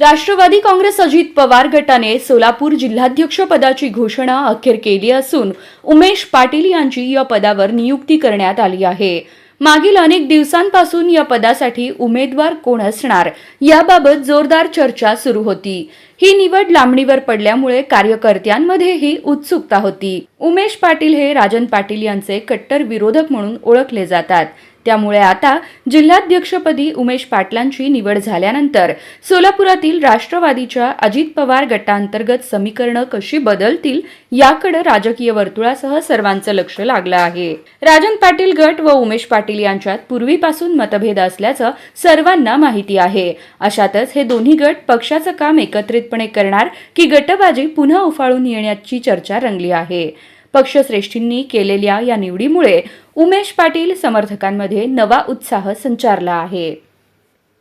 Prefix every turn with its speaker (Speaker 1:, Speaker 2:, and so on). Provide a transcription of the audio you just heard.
Speaker 1: राष्ट्रवादी काँग्रेस अजित पवार गटाने सोलापूर जिल्हाध्यक्ष पदाची घोषणा अखेर केली असून उमेश पाटील यांची या पदावर नियुक्ती करण्यात आली आहे. मागील अनेक दिवसांपासून या पदासाठी उमेदवार कोण असणार याबाबत जोरदार चर्चा सुरू होती. ही निवड लांबणीवर पडल्यामुळे कार्यकर्त्यांमध्येही उत्सुकता होती. उमेश पाटील हे राजन पाटील यांचे कट्टर विरोधक म्हणून ओळखले जातात. त्यामुळे आता जिल्हाध्यक्षपदी उमेश पाटलांची निवड झाल्यानंतर सोलापुरातील राष्ट्रवादीच्या अजित पवार गटांतर्गत समीकरणं कशी बदलतील याकडे राजकीय वर्तुळासह सर्वांचं लक्ष लागलं आहे. राजन पाटील गट व उमेश पाटील यांच्यात पूर्वीपासून मतभेद असल्याचं सर्वांना माहिती आहे. अशातच हे दोन्ही गट पक्षाचं काम एकत्रितपणे करणार की गटबाजी पुन्हा उफाळून येण्याची चर्चा रंगली आहे. पक्षश्रेष्ठींनी केलेल्या या निवडीमुळे उमेश पाटील समर्थकांमध्ये नवा उत्साह संचारला आहे.